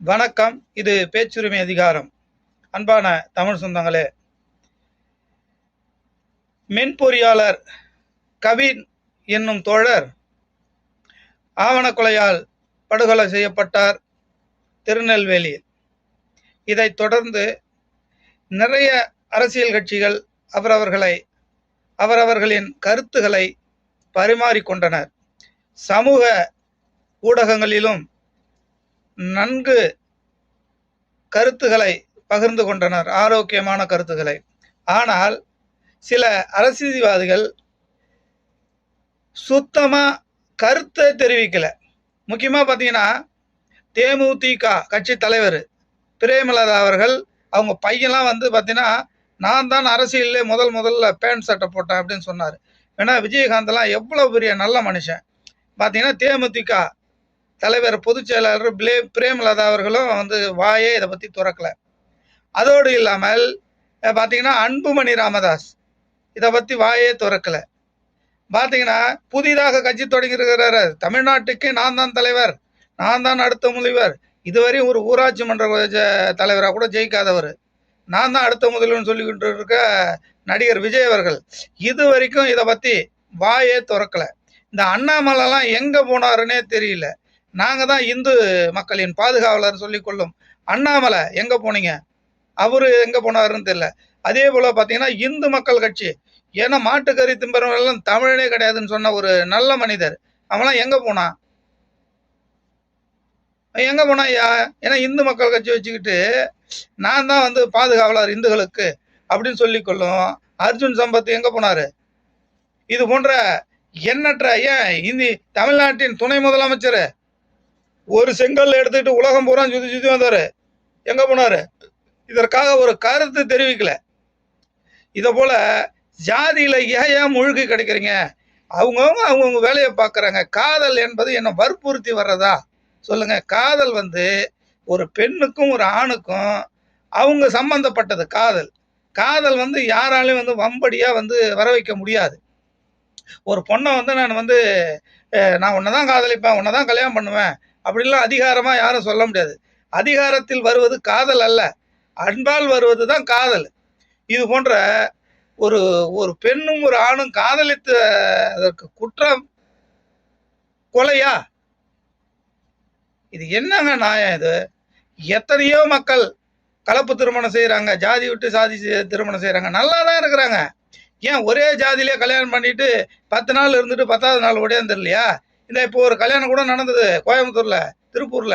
வணக்கம். இது பேச்சுரிமை அதிகாரம். அன்பான தமிழ் சொந்தங்களே மென்பொறியாளர் கவின் என்னும் தோழர் ஆவணக்கொலையால் படுகொலை செய்யப்பட்டார் திருநெல்வேலியில் இதைத் தொடர்ந்து நிறைய அரசியல் கட்சிகள் அவரவர்களை அவரவர்களின் கருத்துக்களை பரிமாறிக்கொண்டனர். சமூக ஊடகங்களிலும் நன்கு கருத்துக்களை பகிர்ந்து கொண்டனர் ஆரோக்கியமான கருத்துக்களை. ஆனால் சில அரசியல்வாதிகள் சுத்தமாக கருத்தை தெரிவிக்கலை. முக்கியமாக பார்த்தீங்கன்னா தேமுதிக கட்சி தலைவர் பிரேமலதா அவர்கள் அவங்க பையன்லாம் வந்து பார்த்தீங்கன்னா நான் தான் அரசியலிலே முதல் முதல்ல பேண்ட் சட்டை போட்டேன் அப்படின்னு சொன்னார். ஏன்னா விஜயகாந்த்லாம் எவ்வளோ பெரிய நல்ல மனுஷன். பார்த்தீங்கன்னா தேமுதிக தலைவர் பொதுச் செயலாளர் பிளே பிரேமலதா அவர்களும் வந்து வாயே இதை பற்றி துறக்கலை. அதோடு இல்லாமல் பார்த்தீங்கன்னா அன்புமணி ராமதாஸ் இதை பற்றி வாயே திறக்கல. பார்த்தீங்கன்னா புதிதாக கட்சி தொடங்கியிருக்கிறாரு. தமிழ்நாட்டுக்கே நான் தான் தலைவர் நான் தான் அடுத்த முதல்வர். இதுவரையும் ஒரு ஊராட்சி மன்ற தலைவராக கூட ஜெயிக்காதவர். நான் தான் அடுத்த முதல்வர்னு சொல்லிக்கிட்டு இருக்க நடிகர் விஜய் அவர்கள். இது வரைக்கும் இதை பற்றி வாயே திறக்கல. இந்த அண்ணாமலைலாம் எங்கே போனாருன்னே தெரியல. நாங்கள் தான் இந்து மக்களின் பாதுகாவலர் சொல்லிக்கொள்ளும் அண்ணாமலை எங்கே போனீங்க? அவர் எங்கே போனாருன்னு தெரியல. அதே போல் பார்த்தீங்கன்னா இந்து மக்கள் கட்சி. ஏன்னா மாட்டுக்கறி திம்பறவெல்லாம் தமிழனே கிடையாதுன்னு சொன்ன ஒரு நல்ல மனிதர். அவன்லாம் எங்கே போனான்? எங்கே போனா ஐயா? ஏன்னா இந்து மக்கள் கட்சி வச்சுக்கிட்டு நான் தான் வந்து பாதுகாவலர் இந்துக்களுக்கு அப்படின்னு சொல்லிக்கொள்ளும் அர்ஜுன் சம்பத் எங்கே போனார்? இது போன்ற எண்ணற்ற ஏன் இந்தி தமிழ்நாட்டின் துணை முதலமைச்சர். ஒரு செங்கல் எடுத்துட்டு உலகம் பூரா சுற்றி சுற்றி வந்தார். எங்கே போனார்? இதற்காக ஒரு கருத்து தெரிவிக்கல. இதை போல் ஜாதியில் ஏன் ஏன் முழுகி கிடைக்கிறீங்க? அவங்கவுங்க அவங்கவுங்க வேலையை பார்க்குறாங்க. காதல் என்பது என்ன வற்புறுத்தி வர்றதா? சொல்லுங்க. காதல் வந்து ஒரு பெண்ணுக்கும் ஒரு ஆணுக்கும் அவங்க சம்பந்தப்பட்டது காதல். காதல் வந்து யாராலையும் வந்து வம்படியாக வந்து வர வைக்க முடியாது. ஒரு பொண்ணை வந்து நான் வந்து நான் உன்னை தான் காதலிப்பேன் உன்னை தான் கல்யாணம் பண்ணுவேன் அப்படிலாம் அதிகாரமாக யாரும் சொல்ல முடியாது. அதிகாரத்தில் வருவது காதல் அல்ல. அன்பால் வருவது தான் காதல். இது போன்ற ஒரு ஒரு பெண்ணும் ஒரு ஆணும் காதலித்து அதற்கு குற்றம் கொலையா? இது என்னங்க நியாயம் இது? எத்தனையோ மக்கள் கலப்பு திருமணம் செய்கிறாங்க ஜாதி விட்டு சாதி திருமணம் செய்கிறாங்க நல்லா தான் இருக்கிறாங்க. ஏன் ஒரே ஜாதியிலே கல்யாணம் பண்ணிட்டு பத்து நாள் இருந்துட்டு பத்தாவது நாள் உடையாந்துடலையா இந்த இப்போ ஒரு கல்யாணம் கூட நடந்தது கோயம்புத்தூர்ல திருப்பூர்ல.